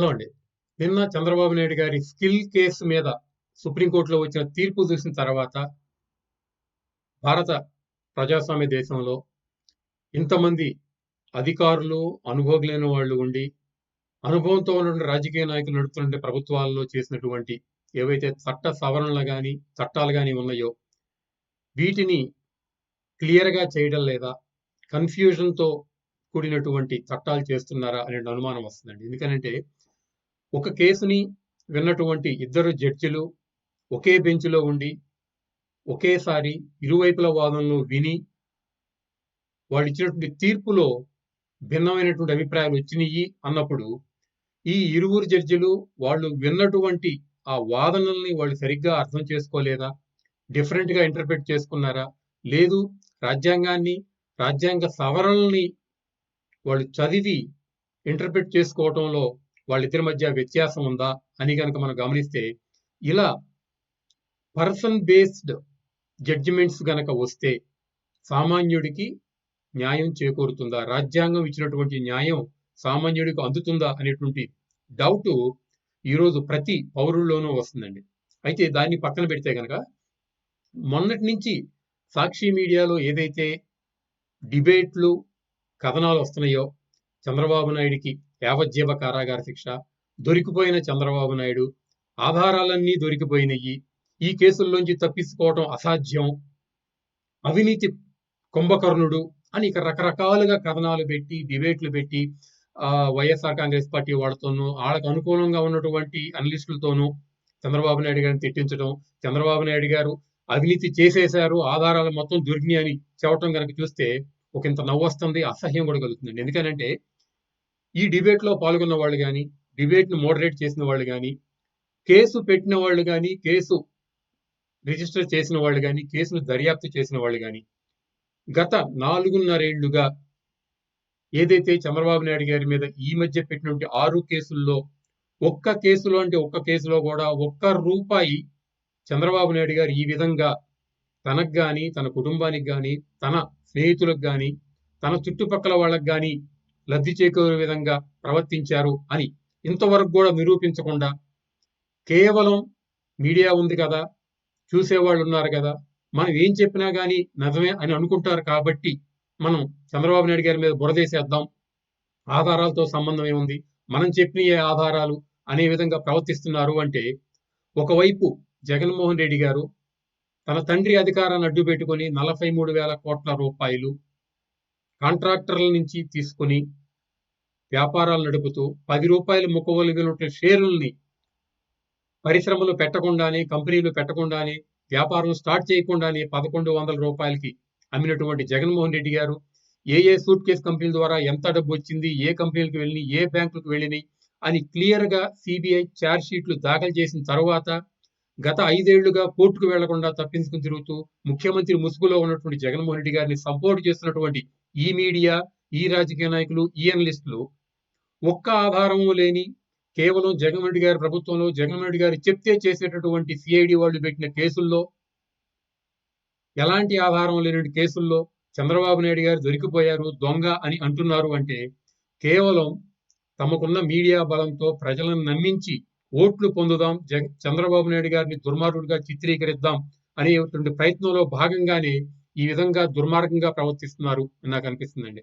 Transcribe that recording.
Hello అండి. నిన్న చంద్రబాబు నాయుడు గారి స్కిల్ కేసు మీద సుప్రీంకోర్టులో వచ్చిన తీర్పు చూసిన తర్వాత భారత ప్రజాస్వామ్య దేశంలో ఇంతమంది అధికారులు, అనుభవజ్ఞులైన వాళ్ళు ఉండి, అనుభవంతో ఉన్నటువంటి రాజకీయ నాయకులు నడుపుతున్న ప్రభుత్వాల్లో చేసినటువంటి ఏవైతే చట్ట సవరణలు కానీ చట్టాలు కానీ ఉన్నాయో, వీటిని క్లియర్‌గా చేయడం లేదా? కన్‌ఫ్యూజన్‌తో కూడినటువంటి చట్టాలు చేస్తున్నారా? అనే అనుమానం వస్తుందండి. ఎందుకనంటే, ఒక కేసుని విన్నటువంటి ఇద్దరు జడ్జిలు ఒకే బెంచ్‌లో ఉండి, ఒకేసారి ఇరువైపుల వాదనలు విని వాళ్ళు ఇచ్చినటువంటి తీర్పులో భిన్నమైనటువంటి అభిప్రాయాలు వచ్చినాయి అన్నప్పుడు, ఈ ఇరువురు జడ్జిలు వాళ్ళు విన్నటువంటి ఆ వాదనల్ని వాళ్ళు సరిగ్గా అర్థం చేసుకోలేదా? డిఫరెంట్‌గా ఇంటర్ప్రిట్ చేసుకున్నారా? లేదు రాజ్యాంగాన్ని, రాజ్యాంగ సవరణల్ని వాళ్ళు చదివి ఇంటర్ప్రిట్ చేసుకోవటంలో వాళ్ళిద్దరి మధ్య వ్యత్యాసం ఉందా? అని కనుక మనం గమనిస్తే, ఇలా పర్సన్ బేస్డ్ జడ్జిమెంట్స్ గనక వస్తే సామాన్యుడికి న్యాయం చేకూరుతుందా? రాజ్యాంగం ఇచ్చినటువంటి న్యాయం సామాన్యుడికి అందుతుందా? అనేటువంటి డౌటు ఈరోజు ప్రతి పౌరుల్లోనూ వస్తుందండి. అయితే దాన్ని పక్కన పెడితే కనుక మొన్నటి నుంచి సాక్షి మీడియాలో ఏదైతే డిబేట్‌లు, కథనాలు వస్తున్నాయో, చంద్రబాబు నాయుడికి యావజ్జీవ కారాగార శిక్ష, దొరికిపోయిన చంద్రబాబు నాయుడు, ఆధారాలన్నీ దొరికిపోయినయి, ఈ కేసుల్లోంచి తప్పించుకోవటం అసాధ్యం, అవినీతి కుంభకర్ణుడు అని ఇక రకరకాలుగా కథనాలు పెట్టి, డిబేట్‌లు పెట్టి వైఎస్ఆర్ కాంగ్రెస్ పార్టీ వాళ్ళతోనూ, వాళ్ళకు అనుకూలంగా ఉన్నటువంటి అనలిస్టులతోనూ చంద్రబాబు నాయుడు గారిని తిట్టించడం, చంద్రబాబు నాయుడు గారు అవినీతి చేసేశారు, ఆధారాలు మొత్తం దొరికినాయి అని చెప్పటం గనక చూస్తే ఒకంత నవ్వొస్తుంది, అసహ్యం కూడా కలుగుతుంది ఎందుకనంటే, ఈ డిబేట్‌లో పాల్గొన్న వాళ్ళు కానీ డిబేట్ను మోడరేట్ చేసిన వాళ్ళు కానీ కేసు పెట్టిన వాళ్ళు కానీ కేసు రిజిస్టర్ చేసిన వాళ్ళు కానీ కేసును దర్యాప్తు చేసిన వాళ్ళు కానీ గత నాలుగున్నరేళ్ళుగా ఏదైతే చంద్రబాబు నాయుడు గారి మీద ఈ మధ్య పెట్టినటువంటి ఆరు కేసుల్లో, ఒక్క కేసులో అంటే ఒక్క కేసులో కూడా ఒక్క రూపాయి చంద్రబాబు నాయుడు గారు ఈ విధంగా తనకు కానీ తన కుటుంబానికి కానీ తన స్నేహితులకు కానీ తన చుట్టుపక్కల వాళ్ళకి కానీ లబ్ధి చేకూరే విధంగా ప్రవర్తించారు అని ఇంతవరకు కూడా నిరూపించకుండా, కేవలం మీడియా ఉంది కదా! చూసేవాళ్ళున్నారు కదా మనం ఏం చెప్పినా కానీ నిజమే అని అనుకుంటారు కాబట్టి, మనం చంద్రబాబు నాయుడు గారి మీద బురదేసేద్దాం. ఆధారాలతో సంబంధం ఏముంది? మనం చెప్పినయే ఆధారాలు అనే విధంగా ప్రవర్తిస్తున్నారు అంటే, ఒకవైపు జగన్మోహన్ రెడ్డి గారు తన తండ్రి అధికారాన్ని అడ్డుపెట్టుకుని నలభై మూడు వేల కోట్ల రూపాయలు కాంట్రాక్టర్ల నుంచి తీసుకొని వ్యాపారాలు నడుపుతూ రూ. 10 ముక్కవలు షేర్లని షేరుల్ని పరిశ్రమలు పెట్టకుండానే, కంపెనీలు పెట్టకుండానే, వ్యాపారం స్టార్ట్ చేయకుండానే పదకొండు వందల రూపాయలకి అమ్మినటువంటి జగన్మోహన్ రెడ్డి గారు ఏ ఏ సూట్‌కేస్ కంపెనీల ద్వారా ఎంత డబ్బు వచ్చింది ఏ కంపెనీలకు వెళ్ళినియి? ఏ బ్యాంకులకు వెళ్ళినాయి అని క్లియర్‌గా సిబిఐ ఛార్జ్ షీట్లు దాఖలు చేసిన తర్వాత గత ఐదేళ్ళుగా కోర్టుకు వెళ్ళకుండా తప్పించుకొని తిరుగుతూ, ముఖ్యమంత్రి ముసుగులో ఉన్నటువంటి జగన్మోహన్ రెడ్డి గారిని సపోర్ట్ చేస్తున్నటువంటి ఈ మీడియా, ఈ రాజకీయ నాయకులు, ఈ అనలిస్టులు ఒక్క ఆధారము లేని కేవలం జగన్మోహన్ రెడ్డి గారి ప్రభుత్వంలో జగన్మోహన్ రెడ్డి గారు చెప్తే చేసేటటువంటి సిఐడి వాళ్ళు పెట్టిన కేసుల్లో ఎలాంటి ఆధారం లేని కేసుల్లో చంద్రబాబు నాయుడు గారు దొరికిపోయారు, దొంగ అని అంటున్నారు అంటే, కేవలం తమకున్న మీడియా బలంతో ప్రజలను నమ్మించి ఓట్లు పొందుదాం, జగ చంద్రబాబు నాయుడు గారిని దుర్మార్గుడిగా చిత్రీకరిద్దాం అనేటువంటి ప్రయత్నంలో భాగంగానే ఈ విధంగా దుర్మార్గంగా ప్రవర్తిస్తున్నారు నాకు అనిపిస్తుందండి.